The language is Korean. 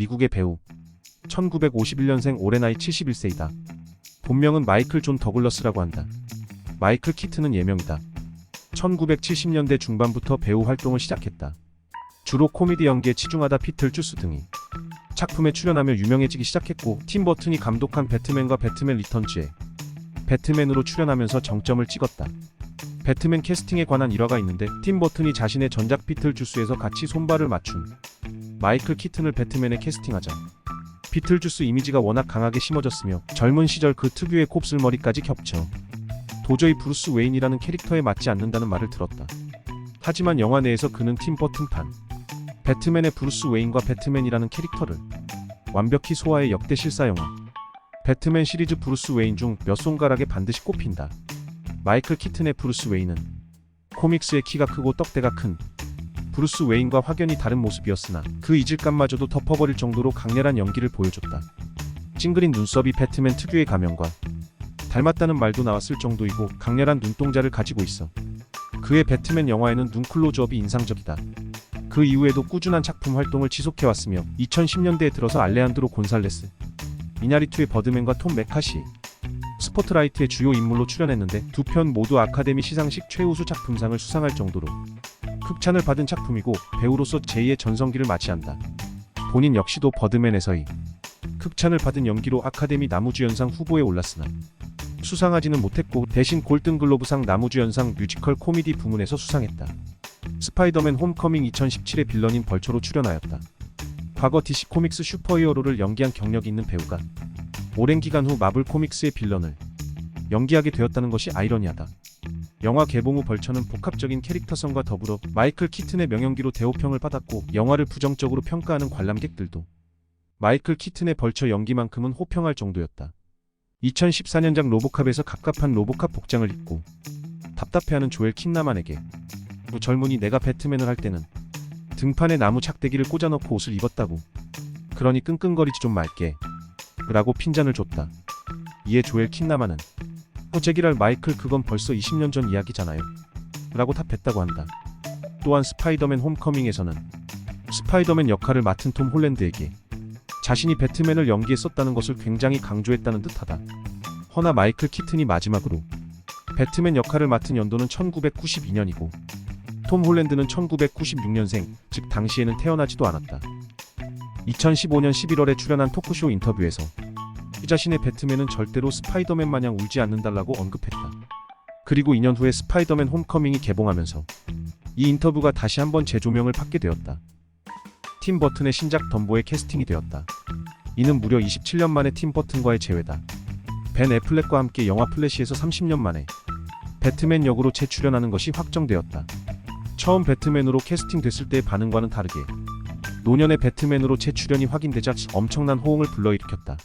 미국의 배우. 1951년생 올해 나이 71세이다. 본명은 마이클 존 더글러스라고 한다. 마이클 키튼은 예명이다. 1970년대 중반부터 배우 활동을 시작했다. 주로 코미디 연기에 치중하다 피틀주스 등이 작품에 출연하며 유명해지기 시작했고 팀 버튼이 감독한 배트맨과 배트맨 리턴즈에 배트맨으로 출연하면서 정점을 찍었다. 배트맨 캐스팅에 관한 일화가 있는데 팀 버튼이 자신의 전작 비틀주스에서 같이 손발을 맞춘 마이클 키튼을 배트맨에 캐스팅하자 비틀주스 이미지가 워낙 강하게 심어졌으며 젊은 시절 그 특유의 곱슬머리까지 겹쳐 도저히 브루스 웨인이라는 캐릭터에 맞지 않는다는 말을 들었다. 하지만 영화 내에서 그는 팀 버튼판 배트맨의 브루스 웨인과 배트맨이라는 캐릭터를 완벽히 소화해 역대 실사 영화 배트맨 시리즈 브루스 웨인 중 몇 손가락에 반드시 꼽힌다. 마이클 키튼의 브루스 웨인은 코믹스의 키가 크고 떡대가 큰 브루스 웨인과 확연히 다른 모습이었으나 그 이질감마저도 덮어버릴 정도로 강렬한 연기를 보여줬다. 찡그린 눈썹이 배트맨 특유의 가면과 닮았다는 말도 나왔을 정도이고 강렬한 눈동자를 가지고 있어. 그의 배트맨 영화에는 눈 클로즈업이 인상적이다. 그 이후에도 꾸준한 작품 활동을 지속해왔으며 2010년대에 들어서 알레한드로 곤살레스, 미나리투의 버드맨과 톰 메카시, 스포트라이트의 주요 인물로 출연했는데 두 편 모두 아카데미 시상식 최우수 작품상을 수상할 정도로 극찬을 받은 작품이고 배우로서 제2의 전성기를 맞이한다. 본인 역시도 버드맨에서의 극찬을 받은 연기로 아카데미 나무주연상 후보에 올랐으나 수상하지는 못했고 대신 골든글로브상 나무주연상 뮤지컬 코미디 부문에서 수상했다. 스파이더맨 홈커밍 2017의 빌런인 벌초로 출연하였다. 과거 DC 코믹스 슈퍼히어로를 연기한 경력이 있는 배우가 오랜 기간 후 마블 코믹스의 빌런을 연기하게 되었다는 것이 아이러니하다. 영화 개봉 후 벌처는 복합적인 캐릭터성과 더불어 마이클 키튼의 명연기로 대호평을 받았고 영화를 부정적으로 평가하는 관람객들도 마이클 키튼의 벌처 연기만큼은 호평할 정도였다. 2014년작 로보캅에서 갑갑한 로보캅 복장을 입고 답답해하는 조엘 킨나만에게 그 젊은이 내가 배트맨을 할 때는 등판에 나무 착대기를 꽂아넣고 옷을 입었다고 그러니 끙끙거리지 좀 말게 라고 핀잔을 줬다. 이에 조엘 킨나만은 호재기랄 마이클 그건 벌써 20년 전 이야기잖아요. 라고 답했다고 한다. 또한 스파이더맨 홈커밍에서는 스파이더맨 역할을 맡은 톰 홀랜드에게 자신이 배트맨을 연기했었다는 것을 굉장히 강조했다는 듯하다. 허나 마이클 키튼이 마지막으로 배트맨 역할을 맡은 연도는 1992년이고 톰 홀랜드는 1996년생, 즉 당시에는 태어나지도 않았다. 2015년 11월에 출연한 토크쇼 인터뷰에서 이 자신의 배트맨은 절대로 스파이더맨 마냥 울지 않는다라고 언급했다. 그리고 2년 후에 스파이더맨 홈커밍이 개봉하면서 이 인터뷰가 다시 한번 재조명을 받게 되었다. 팀 버튼의 신작 덤보에 캐스팅이 되었다. 이는 무려 27년 만에 팀 버튼과의 재회다. 벤 애플렉과 함께 영화 플래시에서 30년 만에 배트맨 역으로 재출연하는 것이 확정되었다. 처음 배트맨으로 캐스팅됐을 때의 반응과는 다르게 노년의 배트맨으로 재출연이 확인되자 엄청난 호응을 불러일으켰다.